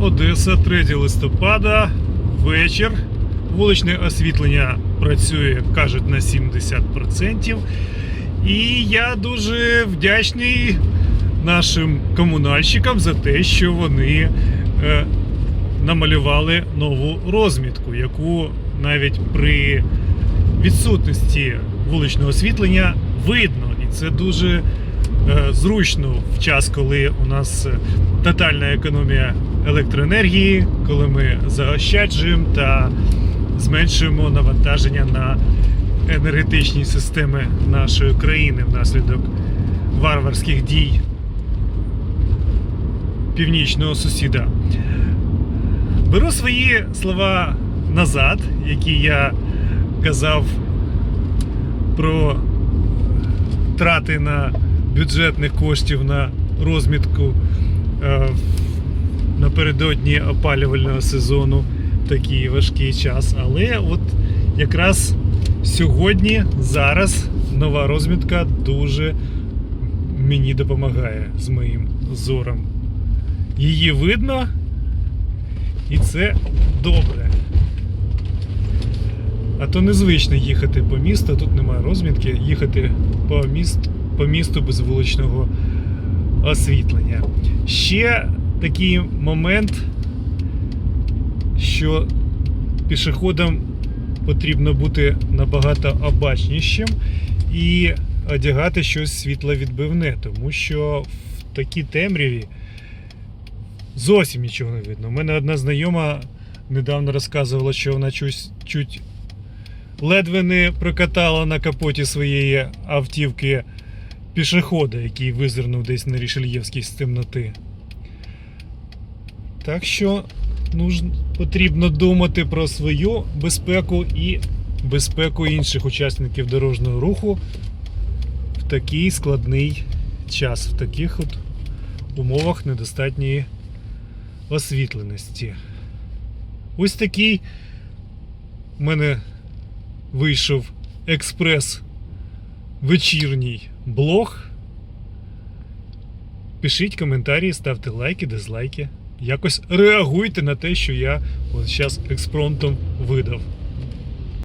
Одеса, 3 листопада, вечір. Вуличне освітлення працює, кажуть, на 70%. І я дуже вдячний нашим комунальщикам за те, що вони е, намалювали нову розмітку, яку навіть при відсутності вуличного освітлення видно. І це дуже зручно в час, коли у нас е, тотальна економія електроенергії, коли ми заощаджуємо та зменшуємо навантаження на енергетичні системи нашої країни внаслідок варварських дій північного сусіда. Беру свої слова назад, які я казав про трати на бюджетних коштів на розмітку е, напередодні опалювального сезону такий важкий час. Але от якраз сьогодні, зараз нова розмітка дуже мені допомагає з моїм зором. Її видно, і це добре. А то незвично їхати по місту, тут немає розмітки, їхати по, міст, по місту без вуличного освітлення. Ще такий момент, що пішоходам потрібно бути набагато обачнішим і одягати щось світловідбивне, тому що в такій темряві зовсім нічого не видно. У мене одна знайома недавно розказувала, що вона чуть, чуть ледве не прокатала на капоті своєї автівки пішохода, який визирнув десь на Рішельєвській з темноти. Так що нужно, потрібно думати про свою безпеку і безпеку інших учасників дорожнього руху в такий складний час, в таких от умовах недостатньої освітленості. Ось такий в мене вийшов експрес вечірній блог. Пишіть коментарі, ставте лайки, дизлайки. Якось реагуйте на те, що я зараз експромтом видав.